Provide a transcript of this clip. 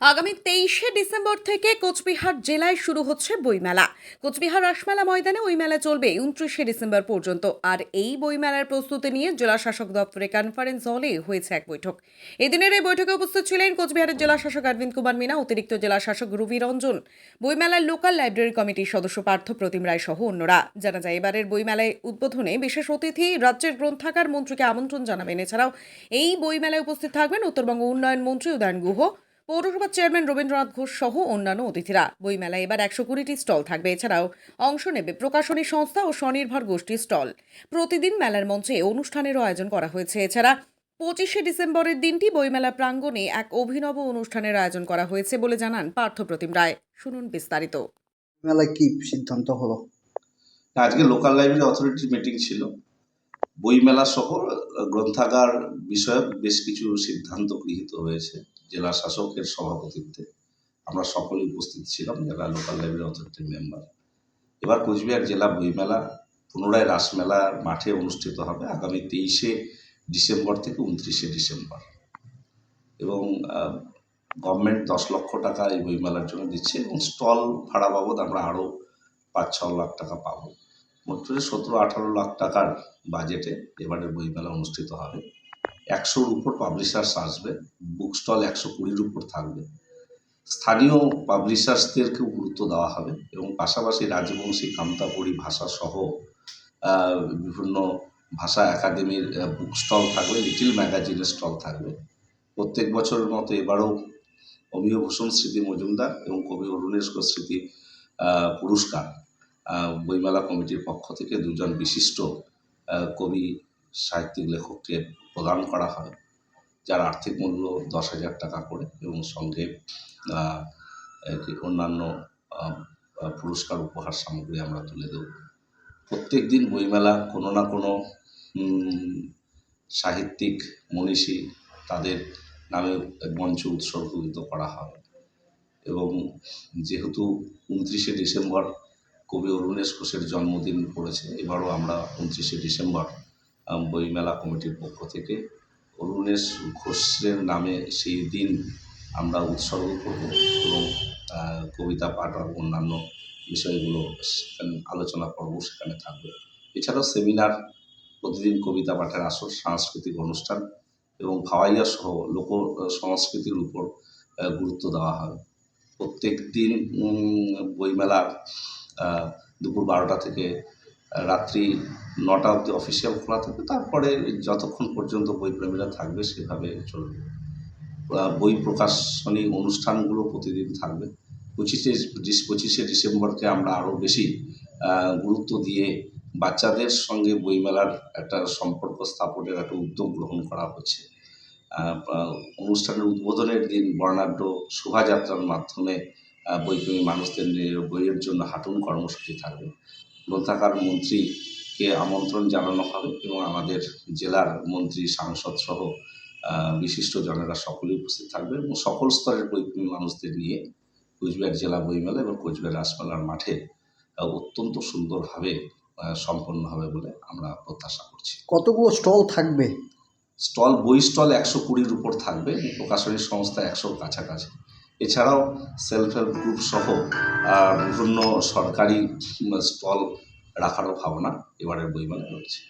আগামী তেইশে ডিসেম্বর থেকে কোচবিহার জেলায় শুরু হচ্ছে বইমেলা। কোচবিহার রাসমেলা ময়দানে ওই মেলা চলবে উনত্রিশে ডিসেম্বর পর্যন্ত। আর এই বইমেলার প্রস্তুতি নিয়ে জেলা শাসক দপ্তরে কনফারেন্স হলে হয়েছে এক বৈঠক। এদিনের এই বৈঠকে উপস্থিত ছিলেন কোচবিহারের জেলা শাসক অরবিন্দ কুমার মিনা, অতিরিক্ত জেলা শাসক রবি রঞ্জন। বইমেলার লোকাল লাইব্রেরি কমিটির সদস্য পার্থ প্রতিম রায় সহ অন্যরা। জানা যায়, এবারের বইমেলায় উদ্বোধনে বিশেষ অতিথি রাজ্যের গ্রন্থাগার মন্ত্রীকে আমন্ত্রণ জানাবেন। এছাড়াও এই বইমেলায় উপস্থিত থাকবেন উত্তরবঙ্গ উন্নয়ন মন্ত্রী উদয়ন গুহ পৌরসভার চেয়ারম্যান রবীন্দ্রনাথ ঘোষ সহ অন্যান্য অতিথিরা। বইমেলায় এবার একশো কুড়িটি স্টল থাকবে। এছাড়াও অংশ নেবে প্রকাশনী সংস্থা ও স্বনির্ভর গোষ্ঠীর স্টল। প্রতিদিন মেলার মঞ্চে অনুষ্ঠানেরও আয়োজন করা হয়েছে। এছাড়া পঁচিশে ডিসেম্বরের দিনটি বইমেলা প্রাঙ্গণে এক অভিনব অনুষ্ঠানের আয়োজন করা হয়েছে বলে জানান পার্থ প্রতিম রায়। শুনুন বিস্তারিত। মেলায় কি সিদ্ধান্ত হলো? আজকে লোকাল লাইব্রেরি অথরিটির মিটিং ছিল। বইমেলা সহ গ্রন্থাগার বিষয়ক বেশ কিছু সিদ্ধান্ত গৃহীত হয়েছে জেলা শাসকের সভাপতিত্বে। আমরা সকলে উপস্থিত ছিলাম, যারা লোকাল লাইব্রেরি অথরিটির মেম্বার এবার কোচবিহার জেলা বইমেলা পুনরায় রাসমেলার মাঠে অনুষ্ঠিত হবে আগামী তেইশে ডিসেম্বর থেকে উনত্রিশে ডিসেম্বর। এবং গভর্নমেন্ট দশ লক্ষ টাকা এই বইমেলার জন্য দিচ্ছে এবং স্টল ভাড়া বাবদ আমরা আরও পাঁচ ছ লাখ টাকা পাবো। মোট সতেরো, আঠারো লাখ টাকার বাজেটে এবারের বইমেলা অনুষ্ঠিত হবে। একশোর উপর পাবলিশার্স আসবে বুক স্টল একশো কুড়ির উপর থাকবে। স্থানীয় পাবলিশার্সদেরকেও গুরুত্ব দেওয়া হবে এবং পাশাপাশি রাজবংশী কামতাপুরী ভাষা সহ বিভিন্ন ভাষা একাডেমির বুক স্টল থাকবে লিটিল ম্যাগাজিনের স্টল থাকবে। প্রত্যেক বছরের মতো এবারও অমিয় ভূষণ স্মৃতি মজুমদার এবং কবি অরুণেশ্বর স্মৃতি পুরস্কার। বইমেলা কমিটির পক্ষ থেকে দুজন বিশিষ্ট কবি, সাহিত্যিক লেখককে প্রদান করা হয়, যার আর্থিক মূল্য দশ হাজার টাকা করে এবং সঙ্গে অন্যান্য পুরস্কার উপহার সামগ্রী আমরা তুলে দেব। প্রত্যেক দিন বইমেলা কোনো না কোনো সাহিত্যিক, মনীষী তাদের নামে মঞ্চ উৎসর্গিত করা হয় এবং যেহেতু উনত্রিশে ডিসেম্বর কবি অরুণেশ ঘোষের জন্মদিন পড়েছে। এবারও আমরা উনত্রিশে ডিসেম্বর বইমেলা কমিটির পক্ষ থেকে অরুণেশ ঘোষের নামে সেই দিন আমরা উৎসর্গ করব এবং কবিতা পাঠ আর অন্যান্য বিষয়গুলো আলোচনা করব সেখানে থাকবে। এছাড়াও সেমিনার প্রতিদিন কবিতা পাঠের আসর সাংস্কৃতিক অনুষ্ঠান এবং ভাওয়াইয়া সহ লোক সংস্কৃতির উপর গুরুত্ব দেওয়া হয়। প্রত্যেক দিন উম, বইমেলা আহ, দুপুর বারোটা থেকে রাত্রি নটা অবধি অফিসিয়াল খোলা থাকবে। তারপরে যতক্ষণ পর্যন্ত বইপ্রেমীরা থাকবে সেভাবে চলবে। বই প্রকাশনী অনুষ্ঠানগুলো প্রতিদিন থাকবে। পঁচিশে পঁচিশে ডিসেম্বরকে আমরা আরও বেশি গুরুত্ব দিয়ে বাচ্চাদের সঙ্গে বইমেলার একটা সম্পর্ক স্থাপনের একটা উদ্যোগ গ্রহণ করা হচ্ছে। অনুষ্ঠানের উদ্বোধনের দিন বর্ণাঢ্য শোভাযাত্রার মাধ্যমে বইপ্রেমী মানুষদের নিয়ে বইয়ের জন্য হাঁটুন কর্মসূচি থাকবে। গ্রন্থাগার মন্ত্রীকে আমন্ত্রণ জানানো হবে এবং আমাদের জেলার মন্ত্রী সাংসদ সহ বিশিষ্ট জনেরা সকলেই উপস্থিত থাকবে এবং সকল স্তরের বইপ্রেমী মানুষদের নিয়ে কোচবিহার জেলা বইমেলা এবং কোচবিহার রাসমেলার মাঠে অত্যন্ত সুন্দরভাবে সম্পন্ন হবে বলে আমরা প্রত্যাশা করছি। কতগুলো স্টল থাকবে? স্টল বই স্টল একশো কুড়ির উপর থাকবে। প্রকাশনী সংস্থা একশোর কাছাকাছি। এছাড়াও সেলফ হেল্প গ্রুপ সহ বিভিন্ন সরকারি স্টল রাখারও ভাবনা এবারের বইমেলায় রয়েছে।